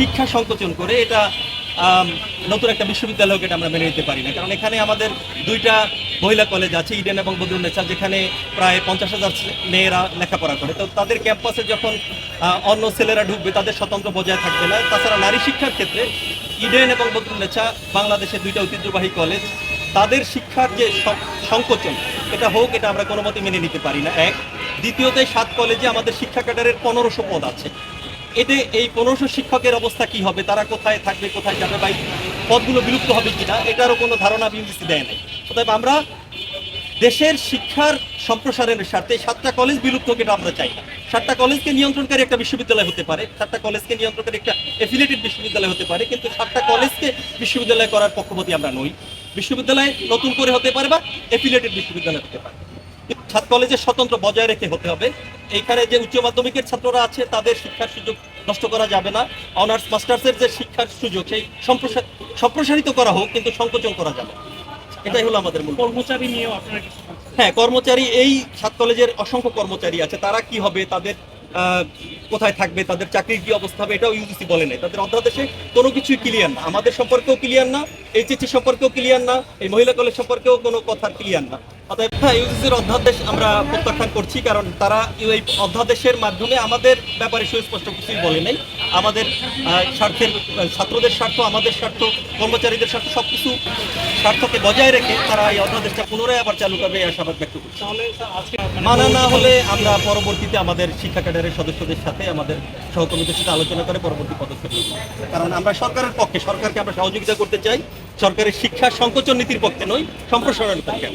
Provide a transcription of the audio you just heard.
শিক্ষা সংকোচন করে এটা নতুন একটা বিশ্ববিদ্যালয়কে এটা আমরা মেনে নিতে পারি না। কারণ এখানে আমাদের দুইটা মহিলা কলেজ আছে ইডেন এবং বদরুন্নেসা যেখানে প্রায় পঞ্চাশ হাজার মেয়েরা লেখাপড়া করে। তো তাদের ক্যাম্পাসে যখন অন্য ছেলেরা ঢুকবে, তাদের স্বতন্ত্র বজায় থাকবে না। তাছাড়া নারী শিক্ষার ক্ষেত্রে ইডেন এবং বদরুন্নেসা বাংলাদেশের দুইটা ঐতিহ্যবাহী কলেজ তাদের শিক্ষার যে সংকোচন, এটা হোক, এটা আমরা কোনো মতে মেনে নিতে পারি না। এক, দ্বিতীয়তে সাত কলেজে আমাদের শিক্ষা ক্যাডারের পনেরোশো পদ আছে। এতে এই পনেরোশো শিক্ষকের অবস্থা কি হবে? তারা কোথায় থাকবে, কোথায় যাবে বা পদগুলো বিলুপ্ত হবে কিনা, এটারও কোনো ধারণা বিএমসি দেয় নাই। অতএব আমরা দেশের শিক্ষার সম্প্রসারণের স্বার্থে সাতটা কলেজ বিলুপ্ত হোক, এটা আমরা চাই সাতটা কলেজকে নিয়ন্ত্রণকারী একটা বিশ্ববিদ্যালয় হতে পারে, সাতটা কলেজকে নিয়ন্ত্রণকারী একটা এফিলিয়েটেড বিশ্ববিদ্যালয় হতে পারে, কিন্তু সাতটা কলেজকে বিশ্ববিদ্যালয় করার পক্ষপাতী আমরা নই। বিশ্ববিদ্যালয় নতুন করে হতে পারে বা এফিলিয়েটেড বিশ্ববিদ্যালয় হতে পারে। সাত কলেজের স্বতন্ত্র বজায় রেখে হতে হবে। এইখানে যে উচ্চ মাধ্যমিকের ছাত্ররা আছে তাদের শিক্ষার সুযোগ নষ্ট করা যাবে না। অনার্স মাস্টার্সের যে শিক্ষার সুযোগ সেই সম্প্রসার সম্প্রসারিত করা হোক কিন্তু সংকোচন করা যাবে এটাই হলো আমাদের মূল কর্মচারী নিয়েও আপনারা হ্যাঁ কর্মচারী এই সাত কলেজের অসংখ্য কর্মচারী আছে। তারা কি হবে? তাদের আহ, কোথায় থাকবে? তাদের চাকরির কি অবস্থা হবে? এটাও ইউজিসি বলে নাই। তাদের অধ্যাদেশে কোনো কিছুই ক্লিয়ার না। আমাদের সম্পর্কেও ক্লিয়ার না এইচএসসি সম্পর্কেও ক্লিয়ার না এই মহিলা কলেজ সম্পর্কেও কোনো কথা ক্লিয়ার না। অতএব হ্যাঁ ইউজিসির অধ্যাদেশ আমরা প্রত্যাখ্যান করছি কারণ তারা এই অধ্যাদেশের মাধ্যমে আমাদের ব্যাপারে সুস্পষ্ট কিছুই বলে নাই। আমাদের স্বার্থের ছাত্রদের স্বার্থ আমাদের স্বার্থ কর্মচারীদের স্বার্থ সবকিছু স্বার্থকে বজায় রেখে তারা এই অধ্যাদেশটা পুনরায় আবার চালু করবে এই আশাবাদ ব্যক্ত করছি। মানে মানা না হলে আমরা পরবর্তীতে আমাদের শিক্ষা ক্যাডারের সদস্যদের সাথে আমাদের সহকর্মীদের সাথে আলোচনা করে পরবর্তী পদক্ষেপ নেব। কারণ আমরা সরকারের পক্ষে সরকারকে আমরা সহযোগিতা করতে চাই। সরকারের শিক্ষা সংকোচন নীতির পক্ষে নই সম্প্রসারণের পক্ষে।